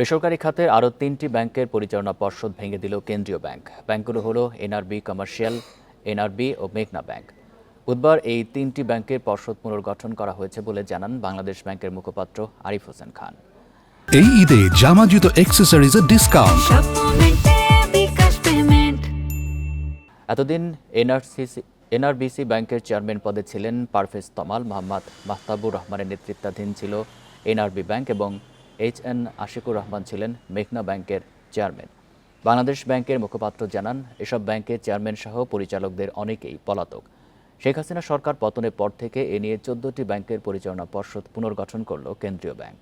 বেসরকারি খাতের আরও তিনটি ব্যাংকের পরিচালনা পর্ষদ ভেঙে দিল কেন্দ্রীয় ব্যাংক। ব্যাংকগুলো হলো এনআরবি কমার্শিয়াল এনআরবি ও মেঘনা ব্যাংক। বুধবার এই তিনটি ব্যাংকের পর্ষদ পুনর্গঠন করা হয়েছে বলে জানান বাংলাদেশ ব্যাংকের মুখপাত্র আরিফ হোসেন খান। এই ঈদে জামা জুতো অ্যাক্সেসরিজের ডিসকাউন্ট এতদিন এনআরসিসি এনআরবিসি ব্যাংকের চেয়ারম্যান পদে ছিলেন পারভেজ তমাল মোহাম্মদ মাহতাবুর রহমানের নেতৃত্বাধীন ছিল এনআরবি ব্যাংক এবং এইচ এন আশিকুর রহমান ছিলেন মেঘনা ব্যাংকের চেয়ারম্যান। বাংলাদেশ ব্যাংকের মুখপাত্র জানান, এসব ব্যাংকের চেয়ারম্যান সহ পরিচালকদের অনেকেই পলাতক। শেখ হাসিনা সরকার পতনের পর থেকে এ নিয়ে চোদ্দটি ব্যাংকের পরিচালনা পর্ষদ পুনর্গঠন করল কেন্দ্রীয় ব্যাংক।